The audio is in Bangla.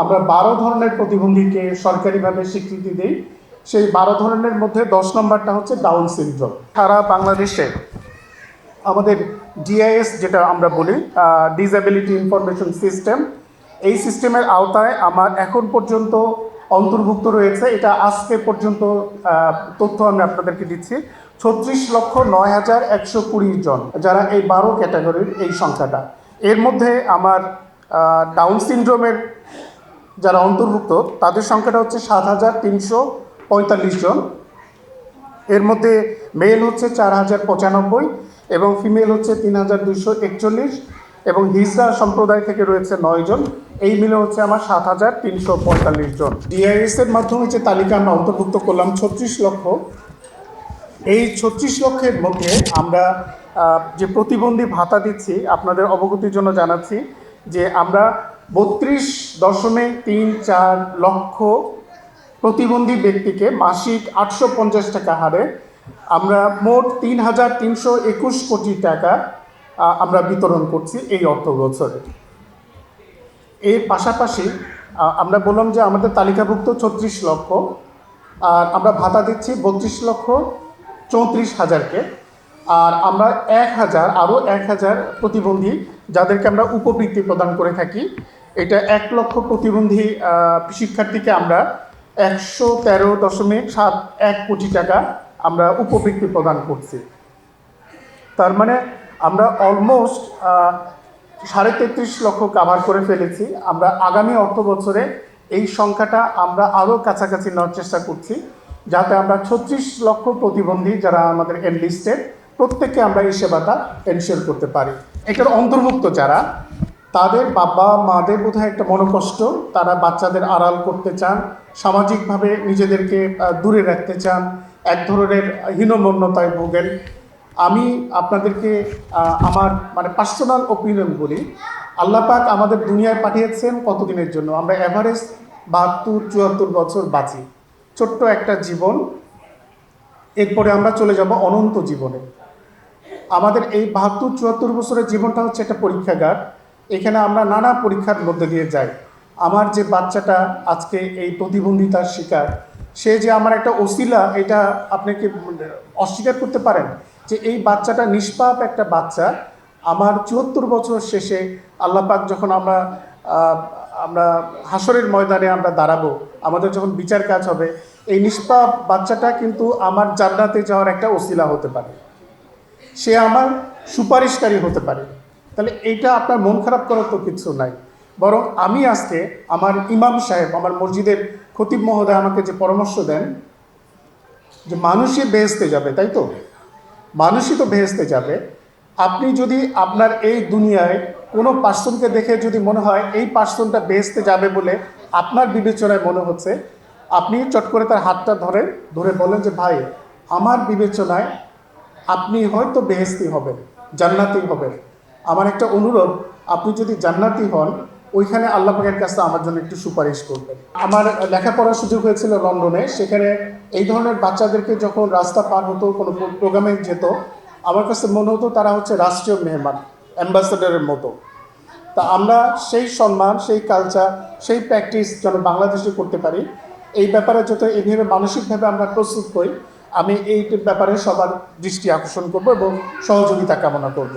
আমরা বারো ধরনের প্রতিবন্ধীকে সরকারিভাবে স্বীকৃতি দিই। সেই বারো ধরনের মধ্যে দশ নম্বরটা হচ্ছে ডাউন সিনড্রোম সারা বাংলাদেশে আমাদের ডিআইএস যেটা আমরা বলি ডিসএবিলিটি ইনফরমেশন সিস্টেম এই সিস্টেমের আওতায় আমার এখন পর্যন্ত অন্তর্ভুক্ত রয়েছে। এটা আজকে পর্যন্ত তথ্য আমি আপনাদেরকে দিচ্ছি। ছত্রিশ লক্ষ নয় হাজার একশো কুড়ি জন যারা এই বারো ক্যাটাগরির এই সংখ্যাটা। এর মধ্যে আমার ডাউন সিনড্রোমের যারা অন্তর্ভুক্ত, তাদের সংখ্যাটা হচ্ছে সাত হাজার তিনশো পঁয়তাল্লিশ জন। এর মধ্যে মেল হচ্ছে চার হাজার পঁচানব্বই এবং ফিমেল হচ্ছে তিন হাজার দুশো একচল্লিশ এবং হিজড়া সম্প্রদায় থেকে রয়েছে নয় জন। এই মিলে হচ্ছে আমার সাত হাজার তিনশো পঁয়তাল্লিশ জন। ডিআইএস এর মাধ্যমে যে তালিকা আমরা অন্তর্ভুক্ত করলাম ছত্রিশ লক্ষ। এই ছত্রিশ লক্ষের মধ্যে আমরা যে প্রতিবন্ধী ভাতা দিচ্ছি, আপনাদের অবগতির জন্য জানাচ্ছি যে আমরা বত্রিশ দশমিক তিন চার লক্ষ প্রতিবন্ধী ব্যক্তিকে মাসিক আটশো পঞ্চাশ টাকা হারে। আমরা মোট তিন হাজার তিনশো একুশ কোটি টাকা আমরা বিতরণ করছি এই অর্থ বছরে। এর পাশাপাশি আমরা বললাম যে আমাদের তালিকাভুক্ত ছত্রিশ লক্ষ, আর আমরা ভাতা দিচ্ছি বত্রিশ লক্ষ চৌত্রিশ হাজারকে, আর আমরা এক হাজার, আরও এক হাজার প্রতিবন্ধী যাদেরকে আমরা উপবৃত্তি প্রদান করে থাকি এটা এক লক্ষ প্রতিবন্ধী শিক্ষার্থীকে আমরা একশো তেরো দশমিক সাত এক কোটি টাকা আমরা উপবৃত্তি প্রদান করছি। তার মানে আমরা অলমোস্ট সাড়ে তেত্রিশ লক্ষ কাভার করে ফেলেছি। আমরা আগামী অর্থ বছরে এই সংখ্যাটা আমরা আরও কাছাকাছি নেওয়ার চেষ্টা করছি, যাতে আমরা ছত্রিশ লক্ষ প্রতিবন্ধী যারা আমাদের এনলিস্টেড প্রত্যেককে আমরা এই সেবাটা এনশিওর করতে পারি। এটার অন্তর্ভুক্ত যারা তাদের বাবা মাদের বোধহয় একটা মনোকষ্ট, তারা বাচ্চাদের আড়াল করতে চান, সামাজিকভাবে নিজেদেরকে দূরে রাখতে চান, এক ধরনের হীনমন্যতায় ভোগেন। আমি আপনাদেরকে আমার মানে পার্সোনাল ওপিনিয়ন বলি, আল্লাহ পাক আমাদের দুনিয়ায় পাঠিয়েছেন কতদিনের জন্য? আমরা অ্যাভারেজ বাহাত্তর, চুয়াত্তর বছর বাঁচি। ছোট্ট একটা জীবন, এরপরে আমরা চলে যাব অনন্ত জীবনে। আমাদের এই বাহাত্তর, চুয়াত্তর বছরের জীবনটা হচ্ছে একটা পরীক্ষাগার। এখানে আমরা নানা পরীক্ষার মধ্যে দিয়ে যাই। আমার যে বাচ্চাটা আজকে এই প্রতিবন্ধিতার শিকার, সে যে আমার একটা ওসিলা, এটা আপনি কি অস্বীকার করতে পারেন যে এই বাচ্চাটা নিষ্পাপ একটা বাচ্চা? আমার চুয়াত্তর বছর শেষে আল্লাহ পাক যখন আমরা আমরা হাসরের ময়দানে আমরা দাঁড়াবো, আমাদের যখন বিচার কাজ হবে, এই নিষ্পাপ বাচ্চাটা কিন্তু আমার জান্নাতে যাওয়ার একটা ওসিলা হতে পারে। সে আমার সুপারিশকারী হতে পারে। তাহলে এইটা আপনার মন খারাপ করার তো কিছু নাই। বরং আমি আজকে আমার ইমাম সাহেব, আমার মসজিদের খতিব মহোদয় আমাকে যে পরামর্শ দেন, যে মানুষই বেহেস্তে যাবে, তাই তো? মানুষই তো বেহেস্তে যাবে। আপনি যদি আপনার এই দুনিয়ায় কোনো পার্সনকে দেখে যদি মনে হয় এই পার্সনটা বেহেস্তে যাবে বলে আপনার বিবেচনায় মনে হচ্ছে, আপনি চট করে তার হাতটা ধরেন, ধরে বলেন যে, ভাই, আমার বিবেচনায় আপনি হয়তো বেহেস্তি হবেন, জান্নাতি হবেন। আমার একটা অনুরোধ, আপনি যদি জান্নাতি হন, ওইখানে আল্লাহ পাকের কাছে আমার জন্য একটু সুপারিশ করবেন। আমার লেখাপড়ার সুযোগ হয়েছিল লন্ডনে, সেখানে এই ধরনের বাচ্চাদেরকে যখন রাস্তা পার হতো, কোনো প্রোগ্রামে যেত, আমার কাছে মনে হতো তারা হচ্ছে রাষ্ট্রীয় মেহমান, অ্যাম্বাসেডারের মতো। তা আমরা সেই সম্মান, সেই কালচার সেই প্র্যাকটিস যেন বাংলাদেশে করতে পারি, এই ব্যাপারে যত এইভাবে মানসিকভাবে আমরা প্রস্তুত হই, আমি এই ব্যাপারে সবার দৃষ্টি আকর্ষণ করব এবং সহযোগিতা কামনা করব।